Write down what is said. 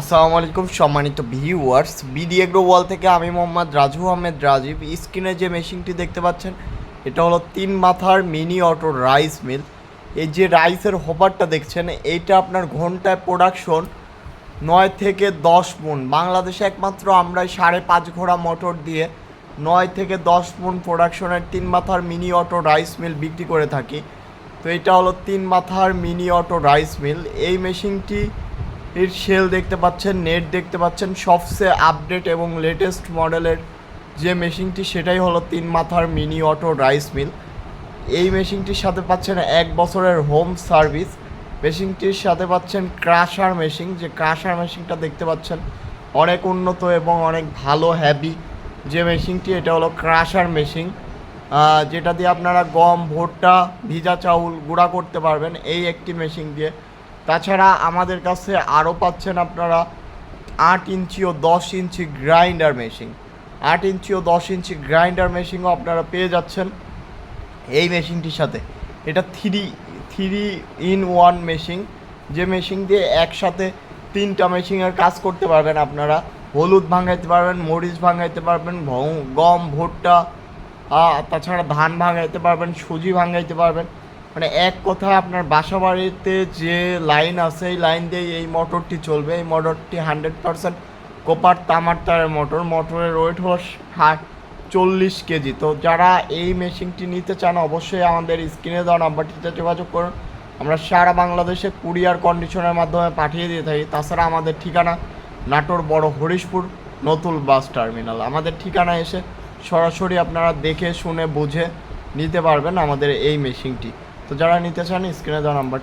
আসসালামু আলাইকুম, সম্মানিত ভিউয়ার্স বিডি এগ্রো ওয়াল থেকে আমি মোহাম্মদ রাজু আহমেদ রাজীব। স্ক্রিনে যে মেশিনটি দেখতে পাচ্ছেন, এটা হলো তিন মাথার মিনি অটো রাইস মিল এই যে রাইসের হোপারটা দেখছেন, এইটা আপনার ঘন্টায় প্রোডাকশন নয় থেকে দশ মন। বাংলাদেশে একমাত্র আমরা সাড়ে পাঁচ ঘোড়া মোটর দিয়ে নয় থেকে দশ মন প্রোডাকশনের তিন মাথার মিনি অটো রাইস মিল বিক্রি করে থাকি। তো এটা হলো তিন মাথার মিনি অটো রাইস মিল এই মেশিনটি এর সেল দেখতে পাচ্ছেন নেট দেখতে পাচ্ছেন সবচেয়ে আপডেট এবং লেটেস্ট মডেলের যে মেশিনটি সেটাই হলো তিন মাথার মিনি অটো রাইস মিল এই মেশিনটির সাথে পাচ্ছেন এক বছরের হোম সার্ভিস মেশিনটির সাথে পাচ্ছেন ক্রাশার মেশিন যে ক্রাশার মেশিনটা দেখতে পাচ্ছেন, অনেক উন্নত এবং অনেক ভালো হ্যাভি যে মেশিনটি এটা হলো ক্রাশার মেশিন যেটা দিয়ে আপনারা গম, ভুট্টা, ভিজা চাউল গুঁড়া করতে পারবেন এই একটি মেশিন দিয়ে। তাছাড়া আমাদের কাছে আরও পাচ্ছেন আপনারা আট ইঞ্চি ও দশ ইঞ্চি গ্রাইন্ডার মেশিন। আট ইঞ্চি ও দশ ইঞ্চি গ্রাইন্ডার মেশিনও আপনারা পেয়ে যাচ্ছেন এই মেশিনটির সাথে। এটা three three in one machine যে মেশিন দিয়ে একসাথে তিনটা মেশিনের কাজ করতে পারবেন আপনারা। হলুদ ভাঙাইতে পারবেন, মরিচ ভাঙাইতে পারবেন, গম, ভুট্টা তাছাড়া ধান ভাঙাইতে পারবেন, সুজি ভাঙাইতে পারবেন। মানে এক কথায় আপনার বাসা বাড়িতে যে লাইন আছে, এই লাইন দিয়ে এই মোটরটি চলবে। এই মোটরটি হান্ড্রেড পারসেন্ট কোপার তামার তারের মোটর। মোটরের ওয়েট হলো ষাট চল্লিশ কেজি। তো যারা এই মেশিনটি নিতে চান, অবশ্যই আমাদের স্ক্রিনে দেওয়া নাম্বারটিতে যোগাযোগ করুন। আমরা সারা বাংলাদেশে কুরিয়ার কন্ডিশনের মাধ্যমে পাঠিয়ে দিয়ে থাকি। তাছাড়া আমাদের ঠিকানা নাটোর বড় হরিশপুর, নতুন বাস টার্মিনাল। আমাদের ঠিকানা এসে সরাসরি আপনারা দেখে, শুনে, বুঝে নিতে পারবেন আমাদের এই মেশিনটি। তো যারা নিতে চান স্ক্রিনে দেওয়া নাম্বার